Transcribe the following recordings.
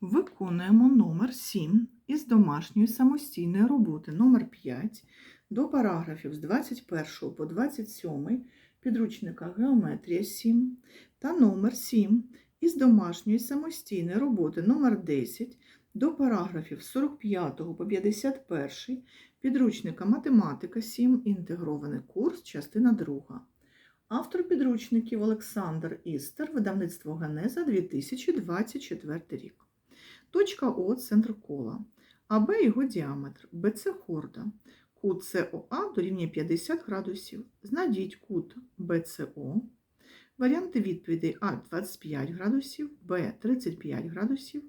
Виконуємо номер 7 із домашньої самостійної роботи номер 5 до параграфів з 21 по 27 підручника Геометрія 7 та номер 7 із домашньої самостійної роботи номер 10 до параграфів з 45 по 51 підручника Математика 7 інтегрований курс, частина 2. Автор підручників Олександр Істер, видавництво Генеза 2024 рік. Точка О центр кола, АБ його діаметр, БЦ хорда. Кут СОА дорівнює 50 градусів. Знайдіть кут БЦО. Варіанти відповідей А 25 градусів, Б 35 градусів,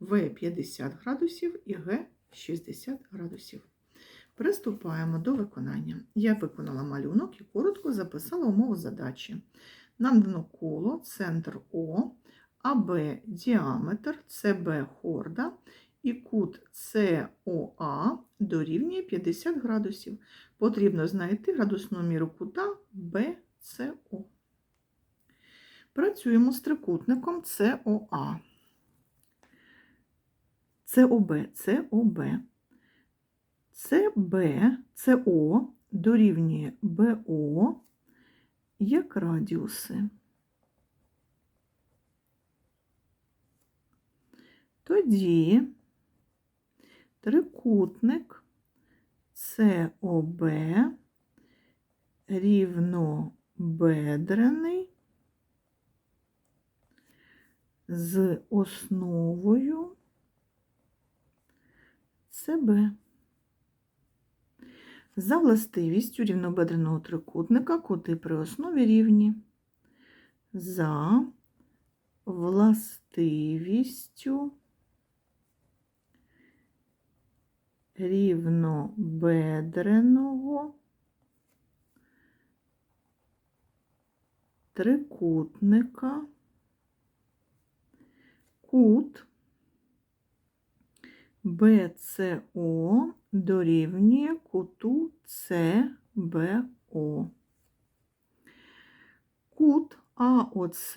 В 50 градусів і Г 60 градусів. Приступаємо до виконання. Я виконала малюнок і коротко записала умову задачі. Нам дано коло, центр О, АБ діаметр, СБ хорда і кут СОА дорівнює 50 градусів. Потрібно знайти градусну міру кута БЦО. Працюємо з трикутником СОА. СОБ, СОБ. СБ, СО дорівнює БО як радіуси. Тоді трикутник СОБ рівнобедрений з основою СБ. За властивістю рівнобедреного трикутника кути при основі рівні. За властивістю рівнобедреного трикутника кут БЦО дорівнює куту СБО. Кут АОЦ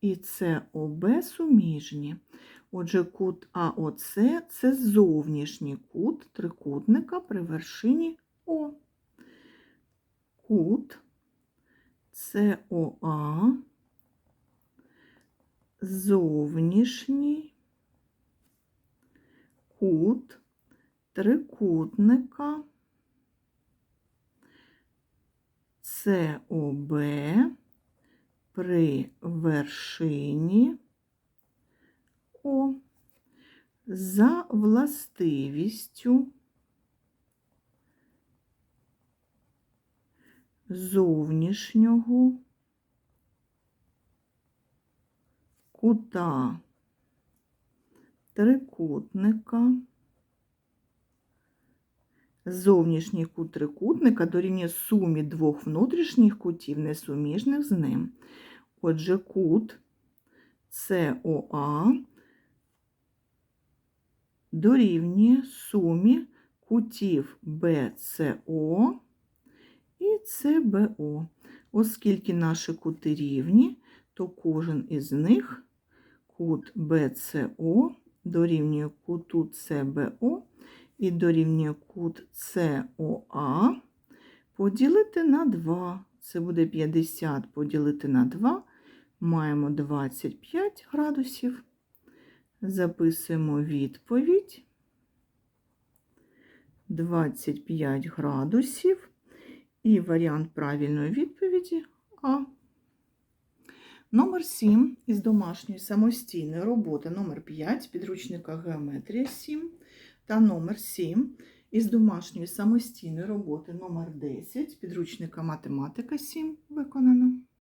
і СОБ суміжні. Отже, кут АОЦ це зовнішній кут трикутника при вершині О. Кут СОА зовнішній кут трикутника СОБ при вершині О за властивістю зовнішнього кута трикутника. Зовнішній кут трикутника дорівнює сумі двох внутрішніх кутів, несуміжних з ним. Отже, кут СОА дорівнює сумі кутів БЦО і СБО. Оскільки наші кути рівні, то кожен із них кут БЦО дорівнює куту СБО і дорівнює кут СОА поділити на 2. Це буде 50 поділити на 2. Маємо 25 градусів. Записуємо відповідь. 25 градусів. І варіант правильної відповіді А. Номер 7 із домашньої самостійної роботи номер 5 підручника Геометрія 7 та номер 7 із домашньої самостійної роботи номер 10 підручника Математика 7 виконано.